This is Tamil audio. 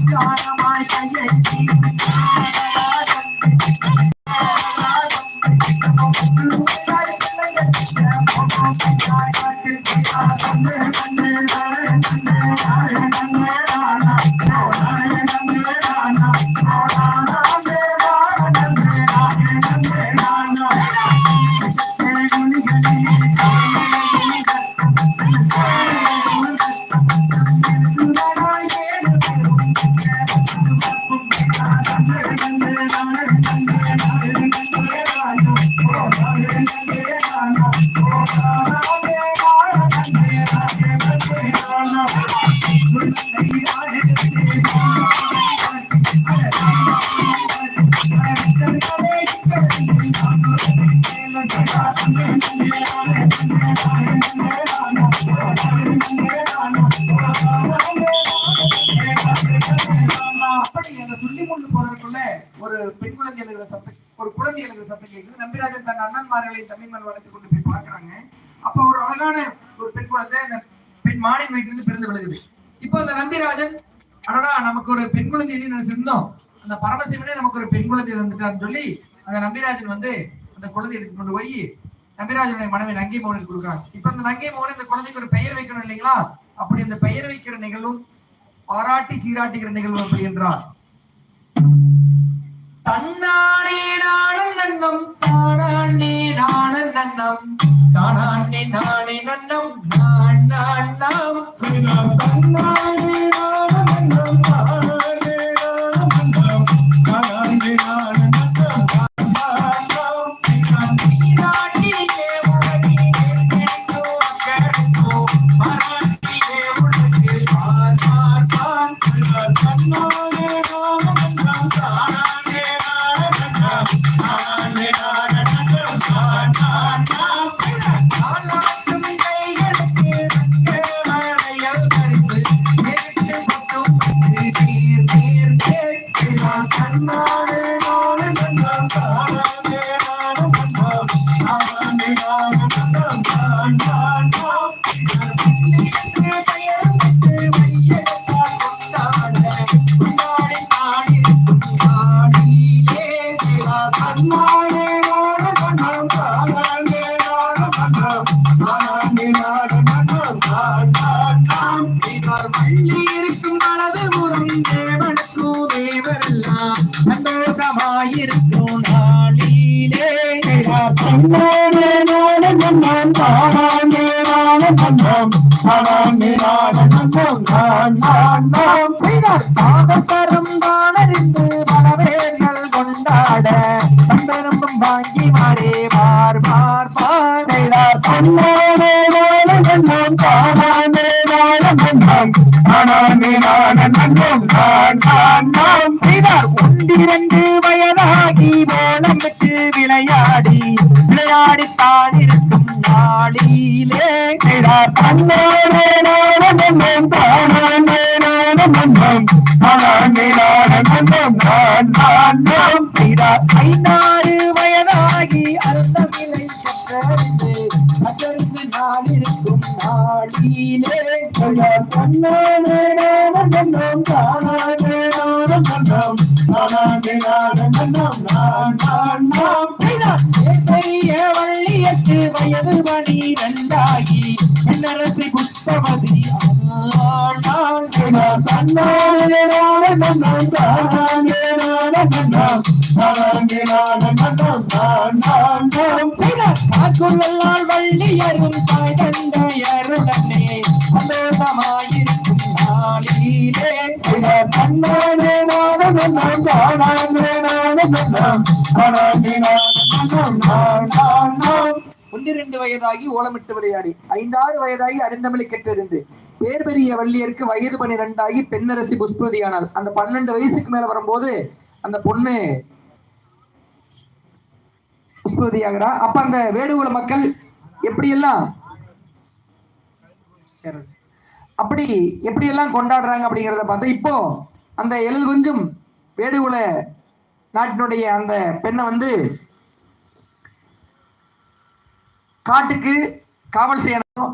அப்படி அந்த துள்ளி கொண்டு போறதுக்குள்ள ஒரு பெண் குழந்தை எழுதுற சத்தம் ஒரு குழந்தை எழுதுற சத்தம் கேட்குது நம்பிராஜன் தன் அண்ணன்மார்களை தமிழ்மன் வளர்த்து கொண்டு போய் பாக்குறாங்க அப்ப ஒரு அழகான ஒரு பெண் குழந்தை அந்த பெண் மானின் வயிற்றிலிருந்து பிறந்து விழுகுது. இப்போ அந்த நம்பிராஜன் அடடா நமக்கு ஒரு பெண் குழந்தை எழுதி நினைச்சிருந்தோம். அந்த பரமசிவனே நமக்கு ஒரு பெண் குழந்தை இருந்துட்டான்னு சொல்லி அந்த நம்பிராஜன் வந்து அந்த குழந்தை எடுத்து கொண்டு போய் நம்பிராஜனுடைய மனைவி நங்கை மோகனுக்கு கொடுக்குறாங்க. இப்ப அந்த நங்கை மோகன் இந்த குழந்தைக்கு ஒரு பெயர் வைக்கணும் இல்லைங்களா? அப்படி அந்த பெயர் வைக்கிற நிகழ்வும் பாராட்டி சீராட்டுகிற நிகழ்வு அப்படி என்றார் தன்னானே நானும் நன்னம் தானாண்டே நானும் நன்னம் தானாண்டே நானே நன்னம் நான் நான் நாம் தன்னா இருக்கும் அளவு முறும் தேவனுக்கும் தேவரெல்லாம் சந்தோஷமாயிருக்கும் நாளிலே தன்னாலே நானும் நன்னம், நானும் நானும் நான் நான் செய்தார் பாதசரம் தானறிந்து மனவேர்கள் சந்தனமும் வாங்கி மாறே பார் பார் மார் செய்தார் தன்னாலே நானும் நன்னம், தானாலே நானும் நன்னம், தானாலே நானும் நன்னம், நான் நான் நாம். செய்தார் ஒன்றிரண்டு வயதாகி மோனம் விட்டு விளையாடி. விளையாடித்தான் இருக்கும் நாளிலே செய்தார் தன்னாலே நானும் நன்னம், தானாலே நானும் நன்னம், தானாலே நானும் நன்னம், நான் நான் நாம். செய்தார் ஐந்தாறு வயது அங்கிருந்து நான் இருக்கும் நாளிலே செய்தார் தன்னாலே நானும் நன்னம், நான் நான் நாம் செய்ய வள்ளியச்சு வயது மணி ரெண்டாகி என்னரசி புஷ்பவதி நான் நான் நாம் காக்குள்ளால் வள்ளியரும் தாய் தந்தையருடனே சந்தோஷமாயிருக்கும் நாளிலே. செய்தார் தன்னாலே நானும் நன்னம், தானாலே நானும் நன்னம், தானாலே நானும் நன்னம், நான் நான் ஒன்றிரண்டு வயதாகி ஓலமிட்டு விளையாடி ஐந்தாறு வயதாகி அருந்தமிழை கெட்டிருந்து பேர் பெரிய வள்ளியருக்கு வயது பனிரெண்டாகி பெண்ணரசி புஷ்பதியானாள். அந்த பன்னெண்டு வயசுக்கு மேல வரும்போது அந்த பொண்ணு புஷ்பவதியாகிறா அப்ப அந்த வேடுகுல மக்கள் எப்படியெல்லாம்? அப்படி எப்படியெல்லாம் கொண்டாடுறாங்க அப்படிங்கிறத பார்த்தா இப்போ அந்த எழில் கொஞ்சம் வேடுகுல நாட்டினுடைய அந்த பெண்ணை வந்து காட்டுக்கு காவல் செய்யணும்.